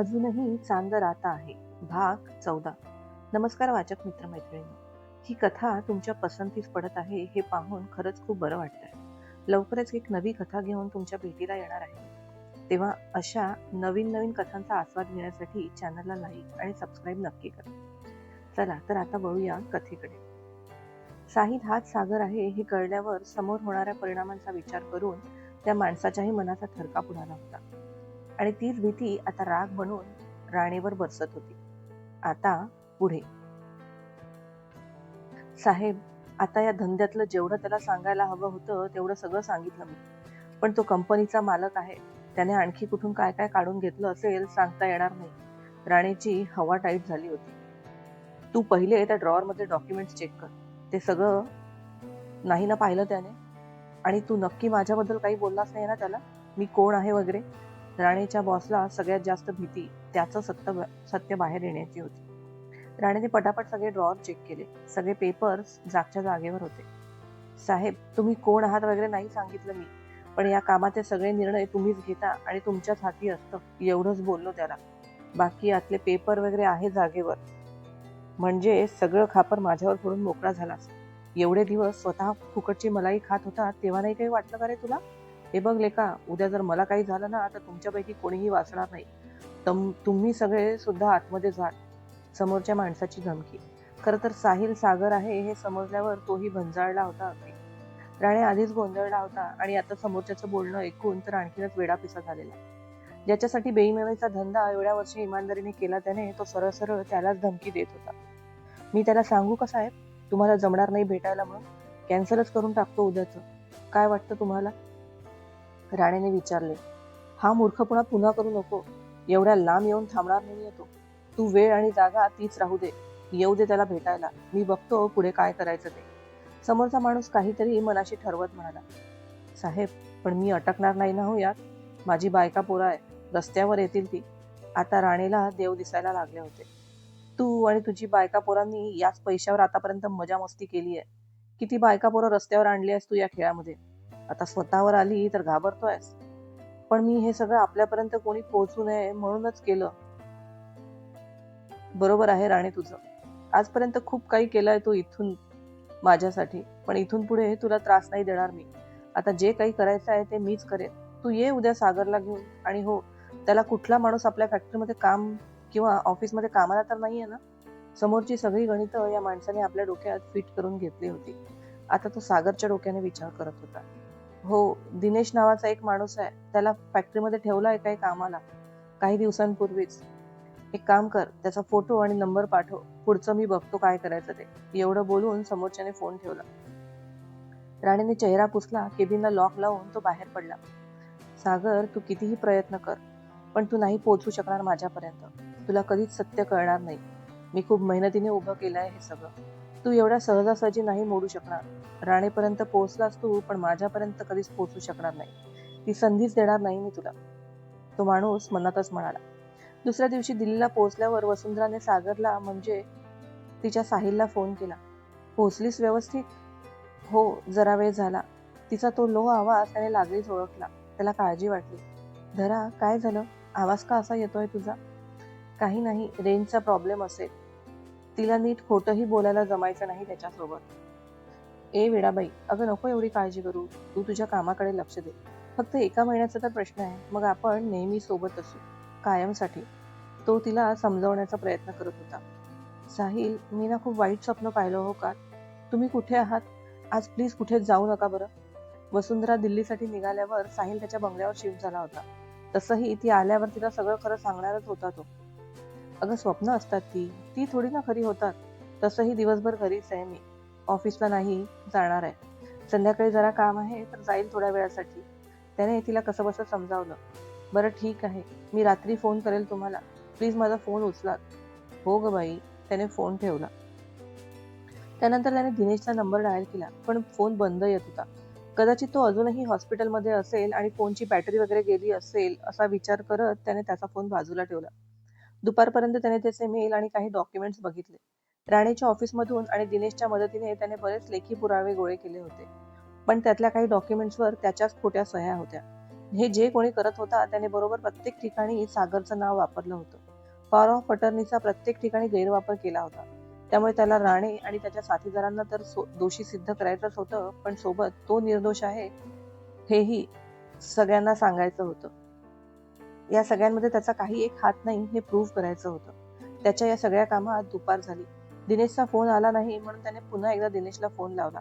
अजूनही चांद राता आहे. भाग चौदा. नमस्कार वाचक मित्रमैत्रिणी ही कथा तुमच्या पसंतीस पडत आहे हे पाहून खरंच खूप बरं वाटतंय. लवकरच एक नवी कथा घेऊन तुमच्या भेटीला येणार आहे. तेव्हा अशा नवीन नवीन कथांचा आस्वाद घेण्यासाठी चॅनलला लाईक आणि सबस्क्राईब नक्की करा. चला तर आता वळूया कथेकडे. साहिद हाच सागर आहे हे कळल्यावर समोर होणाऱ्या परिणामांचा विचार करून त्या माणसाच्याही मनाचा थरकाप उडाला होता. आणि तीच भीती आता राग बनून राणीवर बरसत होती. आता पुढे. साहेब आता या धंद्यातलं जेवढं त्याला सांगायला हवं होतं तेवढं सगळं सांगितलं मी. पण तो कंपनीचा मालक आहे. त्याने आणखी कुठून काय काय काढून घेतलं असेल सांगता येणार नाही. राणीची हवा टाईट झाली होती. तू पहिले त्या ड्रॉवर मध्ये डॉक्युमेंट्स चेक कर. ते सगळं नाही ना पाहिलं त्याने? आणि तू नक्की माझ्याबद्दल काही बोललास नाही ना त्याला? मी कोण आहे वगैरे? राणीच्या बॉसला सगळ्यात जास्त भीती त्याचं सत्य सत्य बाहेर येण्याची होती. राणीने पटापट सगळे ड्रॉवर चेक केले. सगळे पेपर्स जागच्या जागेवर होते. साहेब तुम्ही कोण आहात वगैरे नाही सांगितलं मी. पण या कामाचे सगळे निर्णय तुम्हीच घेता आणि तुमच्याच हाती असतं. एवढंच बोललो त्याला. बाकी आतले पेपर वगैरे आहे जागेवर. म्हणजे सगळं खापर माझ्यावर फोडून मोकळा झालास. एवढे दिवस स्वतः फुकटची मलाई खात होता तेव्हा नाही काही वाटलं का रे तुला? हे बघ लेका उद्या जर मला काही झालं ना तर तुमच्यापैकी कोणीही वाचणार नाही. तम तुम्ही सगळे सुद्धा आतमध्ये जाल समोरच्या माणसाची धमकी. खरं तर साहिल सागर आहे हे समजल्यावर तोही भंजाळला होता अगदी. राणे आधीच गोंधळला होता आणि आता समोरच्याचं बोलणं ऐकून तर आणखीनच वेडापिसा झालेला ज्याच्यासाठी बेईमानीचा धंदा एवढ्या वर्षी इमानदारीने केला त्याने तो सरळ सरळ त्यालाच धमकी देत होता. मी त्याला सांगू का साहेब? तुम्हाला जमणार नाही भेटायला म्हणून? कॅन्सलच करून टाकतो उद्याचं. काय वाटतं तुम्हाला? राणेने विचारले हा मूर्खपणा पुन्हा करू नको. एवढ्या लांब येऊन थांबणार नाही येतो. तू वेळ आणि जागा तीच राहू दे. येऊ दे त्याला भेटायला. मी बघतो पुढे काय करायचं ते. समोरचा माणूस काहीतरी मनाशी ठरवत म्हणाला साहेब पण मी अटकणार नाही ना हो यात माझी बायका पोरा आहे. रस्त्यावर येतील ती. आता राणीला देव दिसायला लागले होते. तू आणि तुझी बायका पोरांनी याच पैशावर आतापर्यंत मजा मस्ती केली आहे. किती बायका पोरं रस्त्यावर आणली आहेस तू या खेळामध्ये? आता स्वतःवर आली तर घाबरतोयस. पण मी हे सगळं आपल्यापर्यंत कोणी पोहोचू नये म्हणूनच केलं. बरोबर आहे राणे तुझं. आजपर्यंत खूप काही केलंय तू इथून माझ्यासाठी पण इथून पुढे तुला त्रास नाही देणार मी. आता जे काही करायचं आहे ते मीच करेन. तू ये उद्या सागरला घेऊन आणि हो त्याला कुठला माणूस आपल्या फॅक्टरीमध्ये काम किंवा ऑफिसमध्ये कामाला तर नाहीये ना? समोरची सगळी गणितं या माणसाने आपल्या डोक्यात फिट करून घेतली होती. आता तो सागरच्या डोक्याने विचार करत होता. हो दिनेश नावाचा एक माणूस आहे त्याला फॅक्टरीमध्ये ठेवला आहे काही कामाला? काही दिवसांपूर्वीच. एक काम कर त्याचा फोटो आणि नंबर पाठव पुढचं मी बघतो काय करायचं ते. एवढं बोलून समोरच्याने फोन ठेवला. राणीने चेहरा पुसला केबिनला लॉक लावून तो बाहेर पडला. सागर तू कितीही प्रयत्न कर पण तू नाही पोहोचू शकणार माझ्यापर्यंत. तुला कधीच सत्य कळणार नाही. मी खूप मेहनतीने उभं केलं आहे हे सगळं. तू एवढ्या सहजासहजी नाही मोडू शकणार. राणेपर्यंत पोहोचलास तू पण माझ्यापर्यंत कधीच पोहोचू शकणार नाही. ती संधीच देणार नाही मी तुला. तो माणूस मनातच म्हणाला. दुसऱ्या दिवशी दिल्लीला पोहोचल्यावर वसुंधराने सागरला म्हणजे तिच्या साहिलला फोन केला. पोहोचलीस व्यवस्थित? हो जरा वेळ झाला. तिचा तो लो आवाज त्याने लागलीच ओळखला. त्याला काळजी वाटली. धरा काय झालं? आवाज का असा येतोय तुझा? काही नाही रेंजचा प्रॉब्लेम असेल. तिला नीट खोटंही बोलायला जमायचं नाही त्याच्यासोबत. ए वेडाबाई अगं नको एवढी काळजी करू. तू तुझ्या कामाकडे लक्ष दे. फक्त एका महिन्याचा तर प्रश्न आहे. मग आपण नेहमी सोबत असू कायमसाठी. तो तिला समजवण्याचा प्रयत्न करत होता. साहिल मी ना खूप वाईट स्वप्न पाहिलं हो का? तुम्ही कुठे आहात? आज प्लीज कुठे जाऊ नका बरं. वसुंधरा दिल्लीसाठी निघाल्यावर साहिल त्याच्या बंगल्यावर शिफ्ट झाला होता. तसंही ती आल्यावर तिला सगळं खरं सांगणारच होता तो. अगं स्वप्न असतात ती. ती थोडी ना खरी होतात. तसंही दिवसभर घरीच आहे मी. ऑफिसला नाही जाणार आहे. संध्याकाळी जरा काम आहे तर जाईल थोड्या वेळासाठी. त्याने तिला कसं बसं समजावलं. बरं ठीक आहे. मी रात्री फोन करेल तुम्हाला. प्लीज माझा फोन उचलात. हो ग बाई. त्याने फोन ठेवला. त्यानंतर त्याने दिनेशचा नंबर डायल केला पण फोन बंद येत होता. कदाचित तो अजूनही हॉस्पिटलमध्ये असेल आणि फोनची बॅटरी वगैरे गेली असेल असा विचार करत त्याने त्याचा फोन बाजूला ठेवला. दुपारपर्यंत त्याने त्याचे मेल आणि काही डॉक्युमेंट्स बघितले. राणेच्या ऑफिसमधून आणि दिनेशच्या मदतीने त्याने बरेच लेखी पुरावे गोळे केले होते. पण त्यातल्या काही डॉक्युमेंट्सवर त्याच्याच खोट्या सह्या होत्या. हे जे कोणी करत होता त्याने बरोबर प्रत्येक ठिकाणी सागरचं नाव वापरलं होतं. पॉवर ऑफ अटर्नीचा प्रत्येक ठिकाणी गैरवापर केला होता. त्यामुळे त्याला राणे आणि त्याच्या साथीदारांना तर सो- दोषी सिद्ध करायचंच होतं पण सोबत तो निर्दोष आहे हेही सगळ्यांना सांगायचं होतं. या सगळ्यांमध्ये त्याचा काही एक हात नाही हे प्रूव्ह करायचं होतं. त्याच्या या सगळ्या कामात दुपार झाली. दिनेशचा फोन आला नाही म्हणून त्याने पुन्हा एकदा दिनेशला फोन लावला.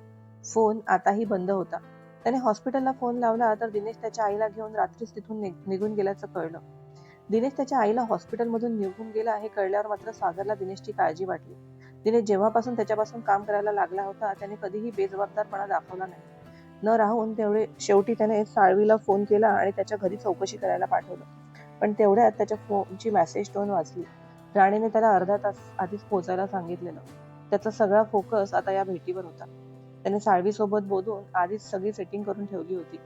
फोन आताही बंद होता. त्याने हॉस्पिटलला फोन लावला तर दिनेश त्याच्या आईला घेऊन रात्रीच तिथून निघून गेल्याचं कळलं. दिनेश त्याच्या आईला हॉस्पिटलमधून निघून गेला हे कळल्यावर मात्र सागरला दिनेशची काळजी वाटली. दिनेश जेव्हापासून त्याच्यापासून काम करायला लागला होता त्याने कधीही बेजबाबदारपणा दाखवला नाही. न राहून तेवढे शेवटी त्याने साळवीला फोन केला आणि त्याच्या घरी चौकशी करायला पाठवलं. पण तेवढ्यात त्याच्या फोनची मॅसेज टोन वाचली राणीने त्याला अर्धा तास आधीच पोहोचायला सांगितलेलं. त्याचा सगळा फोकस आता या भेटीवर होता. त्याने साळवीसोबत बोलून आधीच सगळी सेटिंग करून ठेवली होती.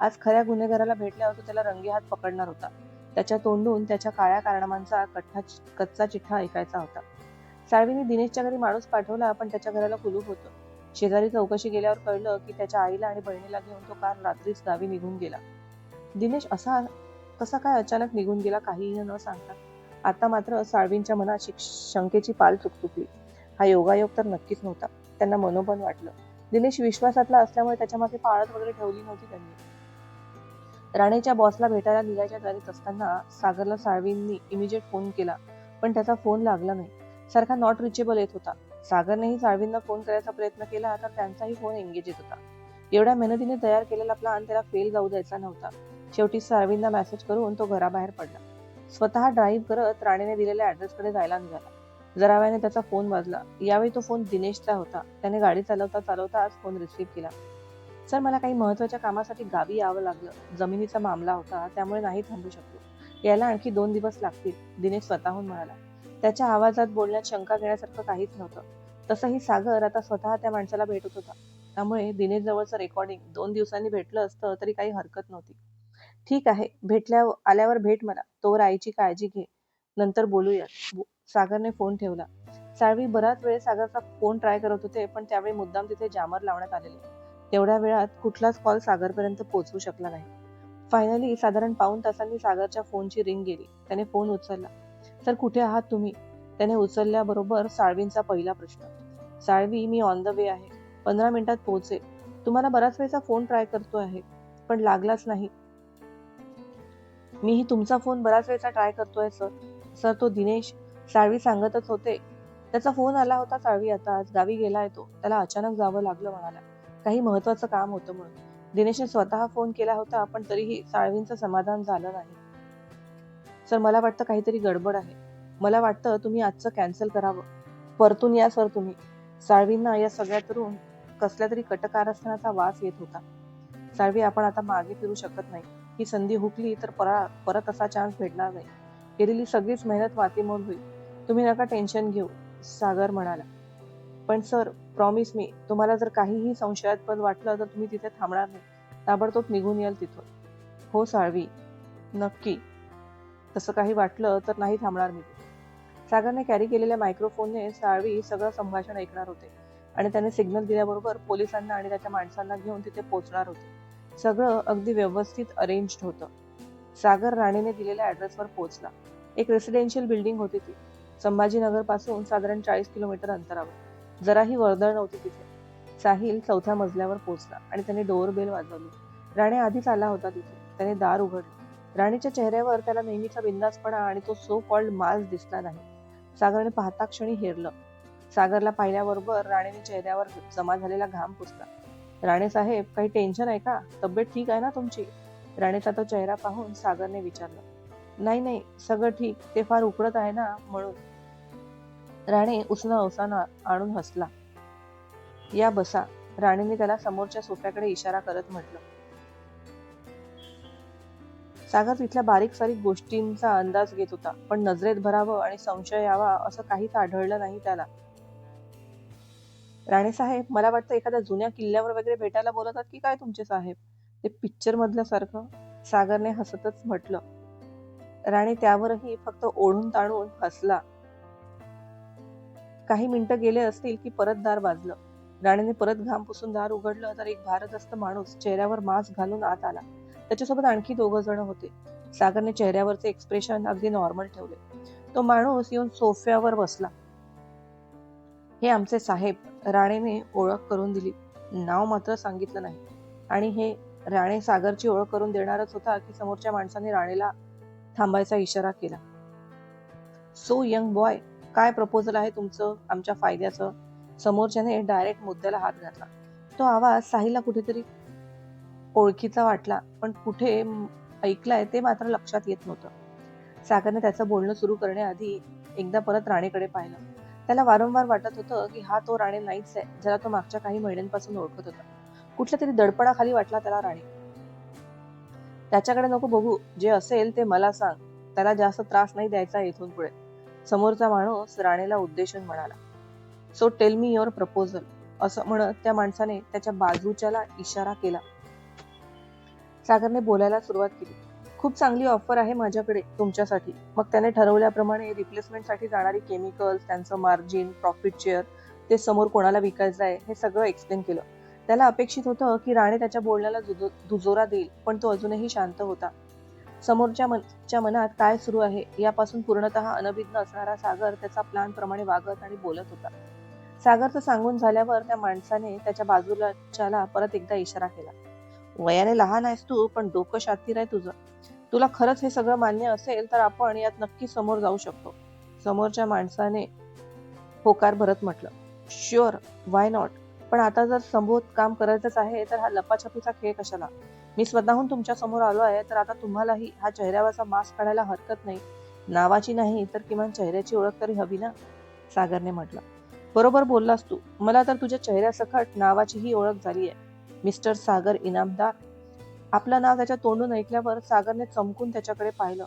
आज खऱ्या गुन्हेगाराला भेटल्यावर तो त्याला रंगेहात पकडणार होता. त्याच्या तोंडून त्याच्या काळ्या कारणामांचा कठ्ठा कच्चा चिठ्ठा ऐकायचा होता. साळवीने दिनेशच्या घरी माणूस पाठवला पण त्याच्या घराला कुलूप होतं. शेजारी चौकशी गेल्यावर कळलं की त्याच्या आईला आणि बहिणीला घेऊन तो काल रात्रीच गावी निघून गेला. दिनेश असा कसा काय अचानक निघून गेला काहीही न सांगता. आता मात्र साळवींच्या मनात शंकेची पाल चुकचुकली हा योगायोग तर नक्कीच नव्हता. त्यांना मनोबन वाटलं. दिनेश विश्वासातला असल्यामुळे त्याच्यामागे पाळत वगैरे ठेवली नव्हती त्यांनी. राणेच्या बॉसला भेटायला निघायच्या तयारीत असताना सागरला साळवींनी इमिजिएट फोन केला. पण त्याचा फोन लागला नाही. सारखा नॉट रिचेबल येत होता. सागरनेही साळवींना फोन करायचा प्रयत्न केला तर त्यांचाही फोन एंगेज येत होता. एवढ्या मेहनतीने तयार केलेला प्लान त्याला फेल जाऊ द्यायचा नव्हता. शेवटी साळवींना मेसेज करून तो घराबाहेर पडला. स्वतः ड्राईव्ह करत राणेने दिलेल्या ऍड्रेसकडे जायला निघाला. जरा वेळाने त्याचा फोन वाजला. यावेळी तो फोन दिनेशचा होता. त्याने गाडी चालवता चालवता आज फोन रिसीव्ह केला. सर मला काही महत्त्वाच्या कामासाठी गावी यावं लागलं. जमिनीचा मामला होता त्यामुळे नाही थांबू शकलो. यायला आणखी दोन दिवस लागतील दिनेश स्वतःहून म्हणाला. त्याच्या आवाजात बोलण्यात शंका घेण्यासारखं काहीच नव्हतं. तसंही सागर आता स्वतः त्या माणसाला भेटत होता. त्यामुळे दिनेश जवळचं रेकॉर्डिंग दोन दिवसांनी भेटलं असतं तरी काही हरकत नव्हती. ठीक आहे भेटल्या आल्यावर भेट मला. तोवर आईची काळजी घे. नंतर बोलूया. सागरने फोन ठेवला. साळवी बराच वेळ सागरचा फोन ट्राय करत होते पण त्यावेळी मुद्दाम तिथे जामर लावण्यात आलेले. तेवढ्या वेळात कुठलाच कॉल सागरपर्यंत पोहोचू शकला नाही. फायनली साधारण पाऊन तासांनी सागरच्या फोनची रिंग गेली. त्याने फोन उचलला. सर कुठे आहात तुम्ही? त्याने उचलल्याबरोबर साळवींचा पहिला प्रश्न. साळवी मी ऑन द वे आहे. पंधरा मिनिटात पोहोचेल. तुम्हाला बराच वेळचा फोन ट्राय करतो आहे पण लागलाच नाही. मीही तुमचा फोन बराच वेळचा ट्राय करतोय सर. सर तो दिनेश साळवी सांगतच होते. त्याचा फोन आला होता साळवी आता. आज गावी गेलाय तो. त्याला अचानक जावं लागलं म्हणाला. काही महत्वाचं काम होतं म्हणून. दिनेशने स्वतः फोन केला होता पण तरीही साळवींचं समाधान झालं नाही. सर मला वाटतं काहीतरी गडबड आहे. मला वाटतं तुम्ही आजचं कॅन्सल करावं. परतून या सर तुम्ही. साळवींना या सगळ्यातून कसल्या तरी कटकारस्थानाचा वास येत होता. साळवी आपण आता मागे फिरू शकत नाही. ही संधी हुकली तर परा परत असा चान्स भेटणार नाही. केलेली सगळीच मेहनत वातीमोल होईल. तुम्ही नका टेन्शन घेऊ सागर म्हणाला. पण सर प्रॉमिस मी तुम्हाला जर काहीही संशयास्पद वाटलं तर तुम्ही तिथे थांबणार नाही. ताबडतोब निघून याल तिथून. हो साळवी नक्की. तसं काही वाटलं तर नाही थांबणार मी सागरने कॅरी केलेल्या मायक्रोफोनने साळवी सगळं संभाषण ऐकणार होते. आणि त्याने सिग्नल दिल्याबरोबर पोलिसांना आणि त्याच्या माणसांना घेऊन तिथे पोहोचणार होते. सगळं अगदी व्यवस्थित अरेंज होतं. सागर राणेने दिलेल्या ॲड्रेसवर पोहोचला. एक रेसिडेन्शियल बिल्डिंग होती ती. संभाजीनगरपासून साधारण चाळीस किलोमीटर अंतरावर. जराही वर्दळ नव्हती तिथे. साहिल चौथ्या मजल्यावर पोहोचला आणि त्याने डोअर बेल वाजवली. राणे आधीच आला होता तिथे. त्याने दार उघडले. राणीच्या चेहऱ्यावर त्याला नेहमीचा बिंदासपणा आणि तो सो कॉल्ड माल दिसला नाही. सागरने पाहता क्षणी हेरलं. सागरला पाहिल्याबरोबर राणेने चेहऱ्यावर जमा झालेला घाम पुसला. राणे साहेब काही टेन्शन आहे का? तब्येत ठीक आहे ना तुमची? राणेचा तो चेहरा पाहून सागरने विचारलं. नाही नाही सगळं ठीक. ते फार उकडत आहे ना म्हणून. राणे उसना अवसानं आणून हसला. या बसा. राणीने त्याला समोरच्या सोफ्याकडे इशारा करत म्हटलं. सागर तिथल्या बारीक सारीक गोष्टींचा अंदाज घेत होता पण नजरेत भरावं आणि संशय यावा असं काहीच आढळलं नाही त्याला. राणे साहेब मला वाटतं एखाद्या जुन्या किल्ल्यावर वगैरे भेटायला बोलतात की काय तुमचे साहेब? ते पिक्चर मधल्या सारखं सागरने हसतच म्हटलं. राणे त्यावरही फक्त ओढून ताणून हसला. काही मिनिटं गेले असतील की परत दार वाजलं. राणेने परत घाम पुसून दार उघडलं तर एक भारदस्त माणूस चेहऱ्यावर मास्क घालून आत आला. त्याच्यासोबत आणखी दोघ जण होते. सागरने चेहऱ्यावरचे एक्सप्रेशन अगदी नॉर्मल ठेवले. तो माणूस येऊन सोफ्यावर बसला. हे आमचे साहेब राणेने ओळख करून दिली. नाव मात्र सांगितलं नाही. आणि हे राणे सागरची ओळख करून देणारच होता की समोरच्या माणसाने राणेला थांबायचा इशारा केला. सो यंग बॉय काय प्रपोजल आहे तुमचं? आमच्या फायद्याचं. समोरच्याने डायरेक्ट मुद्द्याला हात घातला. तो आवाज साहिलला कुठेतरी ओळखीचा वाटला पण कुठे ऐकलाय ते मात्र लक्षात येत नव्हतं. सागरने त्याचं बोलणं सुरू करण्याआधी एकदा परत राणेकडे पाहिलं. त्याला वारंवार वाटत होतं की हा तो राणे नाहीच आहे ज्याला तो मागच्या काही महिन्यांपासून ओळखत होता. कुठल्या तरी दडपणाखाली वाटला त्याला राणे. त्याच्याकडे नको बघू जे असेल ते मला सांग. त्याला जास्त त्रास नाही द्यायचा इथून पुढे. समोरचा माणूस राणेला उद्देशून म्हणाला so tell me your proposal असं म्हणत त्या माणसाने त्याच्या बाजूच्याला इशारा केला. सागरने बोलायला सुरुवात केली. खूप चांगली ऑफर आहे माझ्याकडे तुमच्यासाठी. मग त्याने ठरवल्याप्रमाणे रिप्लेसमेंटसाठी जाणारी केमिकल्स त्यांचं मार्जिन प्रॉफिट शेअर ते समोर कोणाला विकायचं आहे हे सगळं एक्सप्लेन केलं. त्याला अपेक्षित होतं की राणे त्याच्या बोलण्याला दुजो- दुजोरा देईल पण तो अजूनही शांत होता. समोरच्या मनच्या मनात काय सुरू आहे यापासून पूर्णतः अनभिज्ञ असणारा सागर त्याचा प्लॅन प्रमाणे वागत आणि बोलत होता. सागरचं सांगून झाल्यावर त्या माणसाने त्याच्या बाजूलाच्याला परत एकदा इशारा केला. वयाने लहान आहेस तू पण डोकं शातीर आहे तुझं. तुला खरंच हे सगळं मान्य असेल तर आपण यात नक्की समोर जाऊ शकतो. समोरच्या माणसाने होकार भरत म्हटलं. शुअर वाय नॉट पण आता जर संबोध काम करायचंच आहे तर हा लपाछपीचा खेळ कशाला? मी स्वतःहून तुमच्यासमोर आलो आहे तर आता तुम्हालाही हा चेहऱ्यावरचा मास्क काढायला हरकत नाही. नावाची नाही तर किमान चेहऱ्याची ओळख तरी हवी ना? सागरने म्हटलं. बरोबर बोललास तू. मला तर तुझ्या चेहऱ्यासकट नावाचीही ओळख झाली आहे मिस्टर सागर इनामदार आपलं नाव त्याच्या तोंडून ऐकल्यावर सागरने चमकून त्याच्याकडे पाहिलं.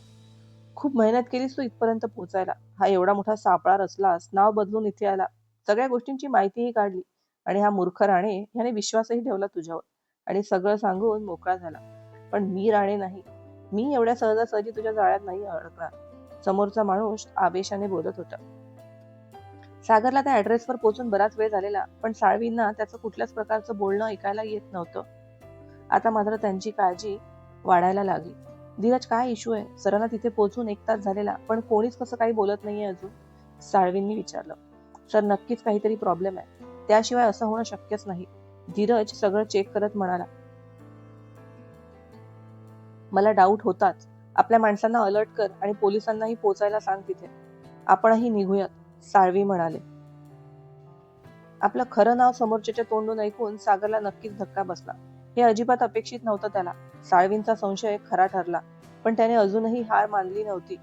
खूप मेहनत केलीस तू इथपर्यंत पोहोचायला हा एवढा मोठा सापळा रचलास नाव बदलून इथे आला. सगळ्या गोष्टींची माहितीही काढली आणि हा मूर्ख राणे याने विश्वासही ठेवला तुझ्यावर आणि सगळं सांगून मोकळा झाला. पण मी राणे नाही. मी एवढ्या सहजासहजी तुझ्या जाळ्यात नाही अडकणार. समोरचा माणूस आवेशाने बोलत होता. सागरला त्या ऍड्रेसवर पोहोचून बराच वेळ झालेला पण साळवींना त्याचं कुठल्याच प्रकारचं बोलणं ऐकायला येत नव्हतं. आता मात्र त्यांची काळजी वाढायला लागली. धीरज काय इश्यू आहे? सरांना तिथे पोहोचून एक तास झालेला पण कोणीच कसं काही बोलत नाहीये अजून साळवींनी विचारलं. सर नक्कीच काहीतरी प्रॉब्लेम आहे. त्याशिवाय असं होणं शक्यच नाही. धीरज सगळं चेक करत म्हणाला मला डाऊट होताच. आपल्या माणसांना अलर्ट कर आणि पोलिसांनाही पोचायला सांग तिथे. आपणही निघूयात साळवी म्हणाले. आपलं खरं नाव समोरच्याच्या तोंडून ऐकून सागरला नक्कीच धक्का बसला. हे अजिबात अपेक्षित नव्हतं त्याला. साळवींचा संशय खरा ठरला पण त्याने अजूनही हार मानली नव्हती.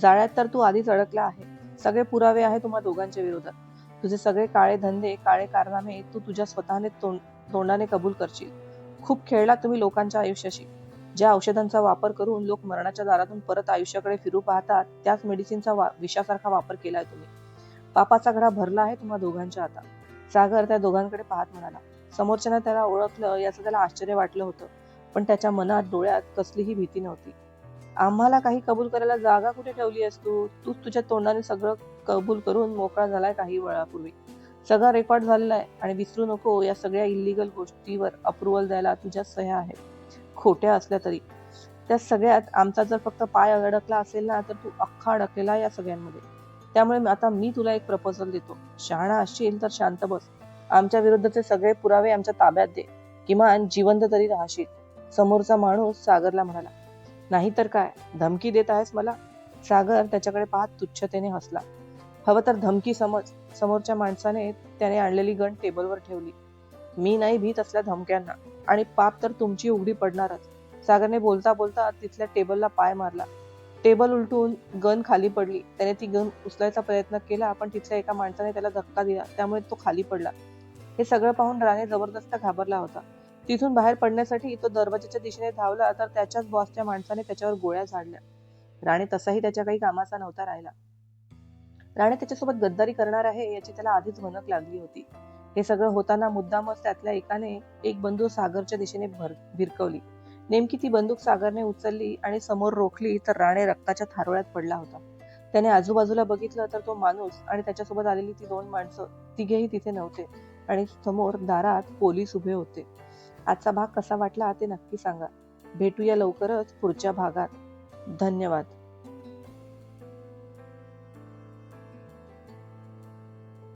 जाळ्यात तर तू आधीच अडकला आहे. सगळे पुरावे आहे तुम्हा दोघांच्या विरोधात. तुझे सगळे काळे धंदे काळे कारनामे तू तुझ्या स्वतःने तोंड तोंडाने कबूल करशील. खूप खेळला तुम्ही लोकांच्या आयुष्याशी. ज्या औषधांचा वापर करून लोक मरणाच्या दारातून परत आयुष्याकडे फिरू पाहतात त्याच मेडिसिनचा वा विषासारखा वापर केलाय तुम्ही. पापाचा घडा भरला आहे तुम्हा दोघांच्या आता सागर त्या दोघांकडे पाहत म्हणाला समोरच्यानं त्याला ओळखलं याचं त्याला आश्चर्य वाटलं होतं. पण त्याच्या मनात डोळ्यात कसलीही भीती नव्हती. आम्हाला काही कबूल करायला जागा कुठे ठेवली आहेस तू? तूच तुझ्या तोंडाने सगळं कबूल करून मोकळा झालाय काही वेळापूर्वी. सगळा रेकॉर्ड झालेला आहे आणि विसरू नको या सगळ्या इलिगल गोष्टीवर अप्रुव्हल द्यायला तुझ्या सह्या आहेत. खोट्या असल्या तरी. त्या सगळ्यात आमचा जर फक्त पाय अडकला असेल ना तर तू अख्खा अडकलेला या सगळ्यांमध्ये. त्यामुळे आता मी तुला एक प्रपोजल देतो. शहाणा असशील तर शांत बस. आमच्या विरुद्धचे सगळे पुरावे आमच्या ताब्यात दे. किमान जिवंत तरी राहशील. समोरचा माणूस सागरला म्हणाला नाहीतर काय? धमकी देत आहेस मला? सागर त्याच्याकडे पाहत तुच्छतेने हसला. हवं तर धमकी समज. समोरच्या माणसाने त्याने आणलेली गण टेबलवर ठेवली. मी नाही भीत असल्या धमक्यांना. आणि पाप तर तुमची उघडी पडणारच. सागरने बोलता बोलता तिथल्या टेबलला पाय मारला. टेबल उलटून गन खाली पडली. त्याने ती गन उचलायचा प्रयत्न केला पण तिथल्या एका माणसाने त्याला धक्का दिला. त्यामुळे तो खाली पडला. हे सगळं पाहून राणे जबरदस्त घाबरला होता. तिथून बाहेर पडण्यासाठी तो दरवाजाच्या दिशेने धावला तर त्याच्याच बॉसच्या माणसाने त्याच्यावर गोळ्या झाडल्या. राणे तसाही त्याच्या काही कामाचा नव्हता राहिला. राणे त्याच्यासोबत गद्दारी करणार आहे याची त्याला आधीच भनक लागली होती. हे सगळं होताना मुद्दामच त्यातल्या एकाने एक बंदूक सागरच्या दिशेने भर भिरकवली. नेमकी ती बंदूक सागरने उचलली आणि समोर रोखली तर राणे रक्ताच्या थारोळ्यात पडला होता. त्याने आजूबाजूला बघितलं तर तो माणूस आणि त्याच्यासोबत आलेली ती दोन माणसं तिघेही तिथे नव्हते. आणि समोर दारात पोलीस उभे होते. आजचा भाग कसा वाटला ते नक्की सांगा. भेटूया लवकरच पुढच्या भागात. धन्यवाद.